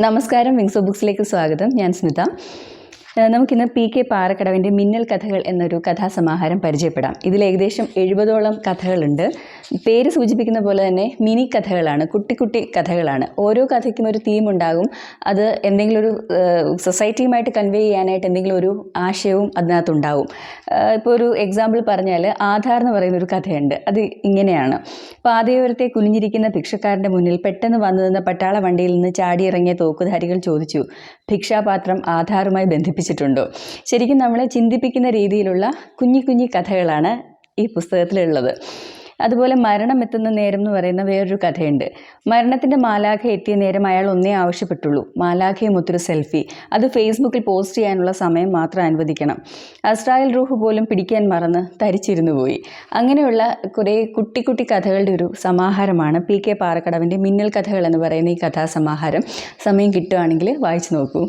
നമസ്കാരം വിങ്സോ ബുക്സിലേക്ക് സ്വാഗതം. ഞാൻ സ്മിത. നമുക്കിന്ന് പി കെ പാറക്കടവിന്റെ മിന്നൽ കഥകൾ എന്നൊരു കഥാസമാഹാരം പരിചയപ്പെടാം. ഇതിൽ ഏകദേശം എഴുപതോളം കഥകളുണ്ട്. പേര് സൂചിപ്പിക്കുന്ന പോലെ തന്നെ മിനി കഥകളാണ് കുട്ടി കുട്ടി കഥകളാണ്. ഓരോ കഥയ്ക്കും ഒരു തീം ഉണ്ടാകും. അത് എന്തെങ്കിലും ഒരു സൊസൈറ്റിയുമായിട്ട് കൺവേ ചെയ്യാനായിട്ട് എന്തെങ്കിലും ഒരു ആശയവും അതിനകത്തുണ്ടാവും. ഇപ്പോൾ ഒരു എക്സാമ്പിൾ പറഞ്ഞാൽ ആധാർ എന്ന് പറയുന്ന ഒരു കഥയുണ്ട്. അത് ഇങ്ങനെയാണ്. പാതയോരത്തെ കുനിഞ്ഞിരിക്കുന്ന ഭിക്ഷക്കാരന്റെ മുന്നിൽ പെട്ടെന്ന് വന്നു നിന്ന പട്ടാള വണ്ടിയിൽ നിന്ന് ചാടിയിറങ്ങിയ തോക്കുധാരികൾ ചോദിച്ചു ഭിക്ഷാപാത്രം ആധാറുമായി ബന്ധിപ്പിച്ചിട്ടുണ്ടോ? ശരിക്കും നമ്മളെ ചിന്തിപ്പിക്കുന്ന രീതിയിലുള്ള കുഞ്ഞി കുഞ്ഞി കഥകളാണ് ഈ പുസ്തകത്തിലുള്ളത്. അതുപോലെ മരണം എത്തുന്ന നേരം എന്ന് പറയുന്ന വേറൊരു കഥയുണ്ട്. മരണത്തിന്റെ മാലാഖ എത്തിയ നേരം അയാൾ ഒന്നേ ആവശ്യപ്പെട്ടുള്ളൂ. മാലാഖയും ഒത്തിരി സെൽഫി. അത് ഫേസ്ബുക്കിൽ പോസ്റ്റ് ചെയ്യാനുള്ള സമയം മാത്രം അനുവദിക്കണം. അസ്രായൽ റൂഹ് പോലും പിടിക്കാൻ മറന്ന് തരിച്ചിരുന്നു പോയി. അങ്ങനെയുള്ള കുറേ കുട്ടി കുട്ടി കഥകളുടെ ഒരു സമാഹാരമാണ് പി കെ പാറക്കടവിന്റെ മിന്നൽ കഥകൾ എന്ന് പറയുന്ന ഈ കഥാസമാഹാരം. സമയം കിട്ടുകയാണെങ്കിൽ വായിച്ചു നോക്കൂ.